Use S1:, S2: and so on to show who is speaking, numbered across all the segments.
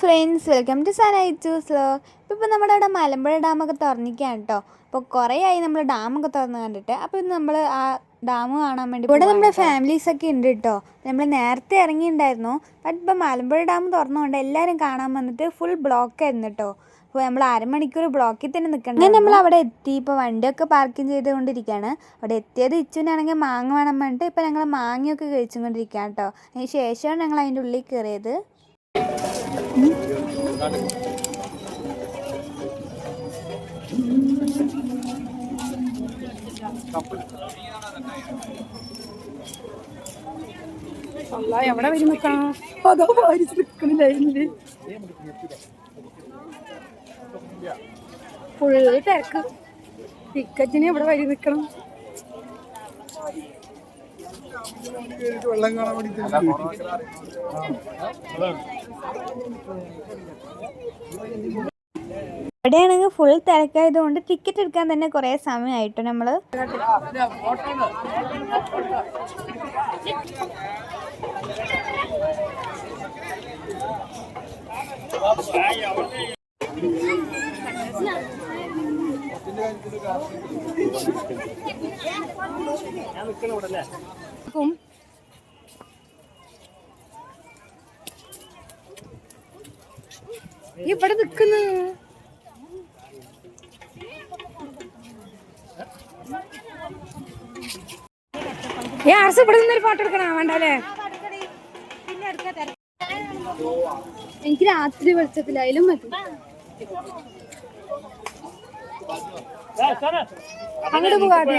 S1: Friends welcome to സനൈറ്റൂസ്ലോ ഇപ്പോൾ നമ്മുടെ അവിടെ മലമ്പുഴ ഡാമൊക്കെ തുറന്നിരിക്കുകയാണ് കേട്ടോ അപ്പോൾ കുറേ ആയി നമ്മൾ ഡാമൊക്കെ തുറന്ന് കണ്ടിട്ട്. അപ്പോൾ ഇന്ന് നമ്മൾ ആ ഡാം കാണാൻ വേണ്ടി ഇവിടെ നമ്മുടെ ഫാമിലീസ് ഒക്കെ ഉണ്ട് കേട്ടോ നമ്മൾ നേരത്തെ ഇറങ്ങിയിട്ടുണ്ടായിരുന്നു. ബട്ട് ഇപ്പോൾ മലമ്പുഴ ഡാം തുറന്നുകൊണ്ട് എല്ലാവരും കാണാൻ വന്നിട്ട് ഫുൾ ബ്ലോക്ക് ആയിരുന്നു കേട്ടോ അപ്പോൾ നമ്മൾ അരമണിക്കൂർ ബ്ലോക്കിൽ തന്നെ നിൽക്കണം അങ്ങനെ നമ്മൾ അവിടെ എത്തി. ഇപ്പോൾ വണ്ടിയൊക്കെ പാർക്കിംഗ് ചെയ്തുകൊണ്ടിരിക്കുകയാണ്. അവിടെ എത്തിയത് ഇച്ചുവിനാണെങ്കിൽ മാങ്ങ വേണം പറഞ്ഞിട്ട് ഇപ്പോൾ ഞങ്ങൾ മാങ്ങയൊക്കെ കഴിച്ചുകൊണ്ടിരിക്കുകയാണ് കേട്ടോ അതിന് ശേഷമാണ് ഞങ്ങൾ അതിന്റെ ഉള്ളിൽ കയറിയത്.
S2: എവിടെ വരി അതോ വാരിച്ച് ഫുള്ള് തിരക്ക്. ടിക്കറ്റിന് എവിടെ വരി നിക്കണം?
S3: വെള്ളം കാണാൻ
S1: ഇവിടെയാണെങ്കിൽ ഫുൾ തിരക്കായതുകൊണ്ട് ടിക്കറ്റ് എടുക്കാൻ തന്നെ കുറേ സമയമായിട്ടോ നമ്മൾ
S2: ക്കും. ഇവിടെ നിക്കുന്നു ഏ ആർസ് ഇവിടെ നിന്നൊരു ഫോട്ടോ എടുക്കണ? വേണ്ടല്ലേ? എനിക്ക് രാത്രി വെളിച്ചത്തിലായാലും മതി. അങ്ങോട്ട് പോകാതെ.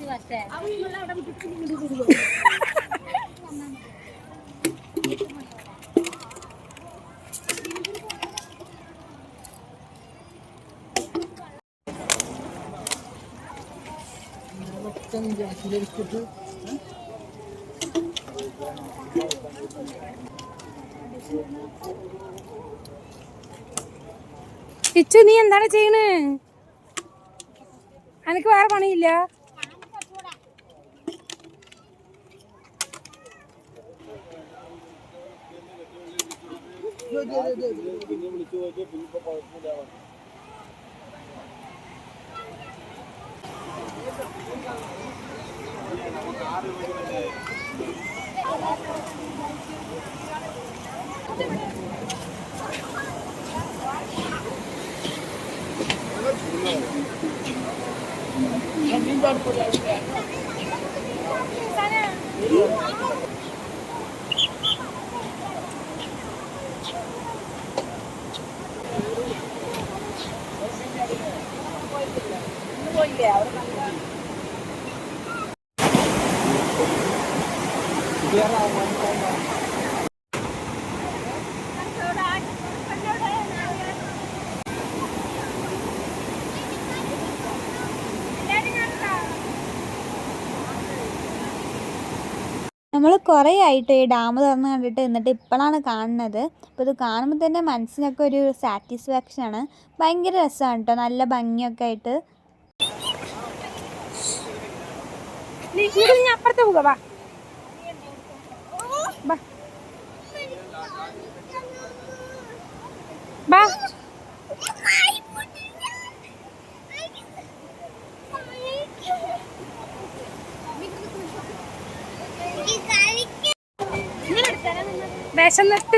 S2: ഡ്രസ് ചക്കൻ നീ എന്താണ് ചെയ്യണ്? എനിക്ക് വേറെ പണിയില്ല?
S1: Ini baru നമ്മൾ കുറേ ആയിട്ട് ഈ ഡാം തുറന്ന് കണ്ടിട്ട് എന്നിട്ട് ഇപ്പോഴാണ് കാണുന്നത്. അപ്പോൾ ഇത് കാണുമ്പോൾ തന്നെ മനസ്സിനൊക്കെ ഒരു സാറ്റിസ്ഫാക്ഷൻ ആണ്. ഭയങ്കര രസമാണ് കേട്ടോ നല്ല ഭംഗിയൊക്കെ ആയിട്ട്.
S2: നീ അപ്പുറത്തെ പോകാ വാ. ബാ. ബാ വിശ വിശന്നിട്ട്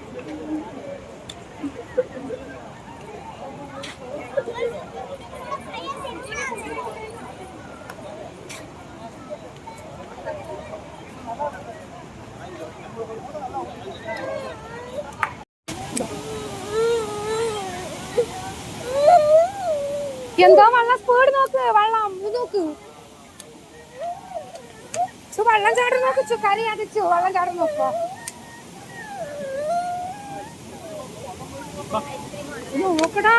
S2: എന്തോ വെള്ളം സ്പീഡ് നോക്ക് വെള്ളം. നോക്ക്. വെള്ളം ചാടി നോക്കിച്ചു കരി അടിച്ചു വെള്ളം ചാടി നോക്കോ. നോക്കടാ.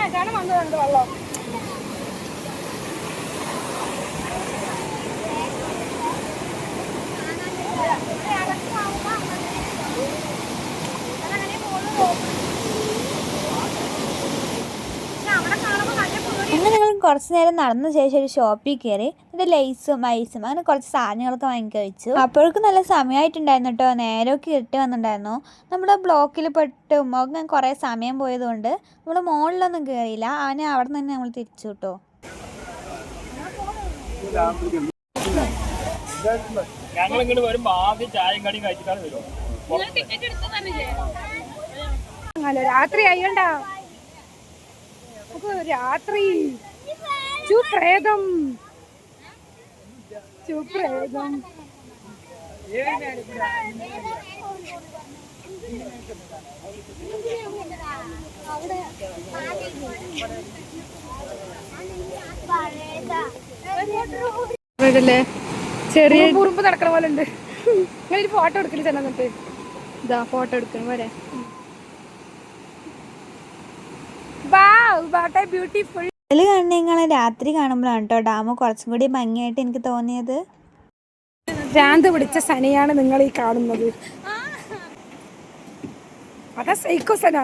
S2: അതാണ് വന്നതുണ്ട് വെള്ളം
S1: അങ്ങനെ ഞങ്ങൾ കുറച്ച് നേരം നടന്ന ശേഷം ഒരു ഷോപ്പിൽ കയറി എന്നിട്ട് ലൈസും ഐസും അങ്ങനെ കുറച്ച് സാധനങ്ങളൊക്കെ വാങ്ങി കഴിച്ചു. അപ്പോഴേക്കും നല്ല സമയമായിട്ടുണ്ടായിരുന്നു കേട്ടോ. നേരമൊക്കെ ഇരുട്ട് വന്നിട്ടുണ്ടായിരുന്നു. നമ്മുടെ ബ്ലോക്കിൽ പെട്ടും അങ്ങനെ കുറേ സമയം പോയതുകൊണ്ട് നമ്മൾ മുകളിലൊന്നും കയറിയില്ല. അവനെ അവിടെ നിന്ന് തന്നെ നമ്മൾ തിരിച്ചു കേട്ടോ
S3: ഞങ്ങൾ ഇങ്ങോട്ട് വരുമ്പോ ആദ്യം ചായയും കടിയും കഴിച്ചിട്ടാണ് വരും
S2: അങ്ങനെ രാത്രി അയ്യണ്ട രാത്രി ചുപ്രേതം ല്ലേ ചെറിയ കുറുമ്പ് നടക്കണ പോലെ ഉണ്ട് നിങ്ങളൊരു ഫോട്ടോ എടുക്കൽ ചെന്ന എന്നിട്ട്. ഇതാ ഫോട്ടോ എടുക്കണം വരെ ബ്യൂട്ടിഫുൾ
S1: ഇതിൽ കാണുന്നതിങ്ങളെ രാത്രി കാണുമ്പോഴാണ് കേട്ടോ ഡാം കുറച്ചും കൂടി ഭംഗിയായിട്ട് എനിക്ക് തോന്നിയത്.
S2: ഭ്രാന്ത് പിടിച്ച സനയാണ് നിങ്ങൾ ഈ കാണുന്നത്. അതാ സൈക്കോ സന.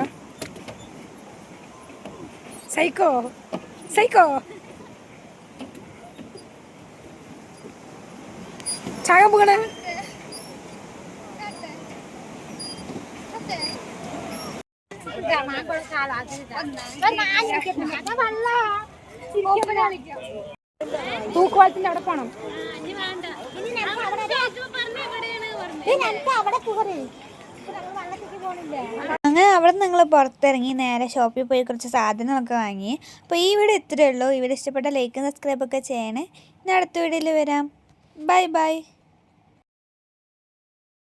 S2: Psycho psycho. ചായ പോകണേ
S1: അങ്ങനെ അവിടെ നിന്ന് ഞങ്ങൾ പുറത്തിറങ്ങി നേരെ ഷോപ്പിൽ പോയി കുറച്ച് സാധനങ്ങളൊക്കെ വാങ്ങി. അപ്പോൾ ഈ വീഡിയോ ഇത്രയേ ഉള്ളൂ. ഇവിടെ ഇഷ്ടപ്പെട്ട ലൈക്കും സബ്സ്ക്രൈബൊക്കെ ചെയ്യണേ. ഇനി അടുത്ത വീഡിയോയിൽ വരാം. Bye bye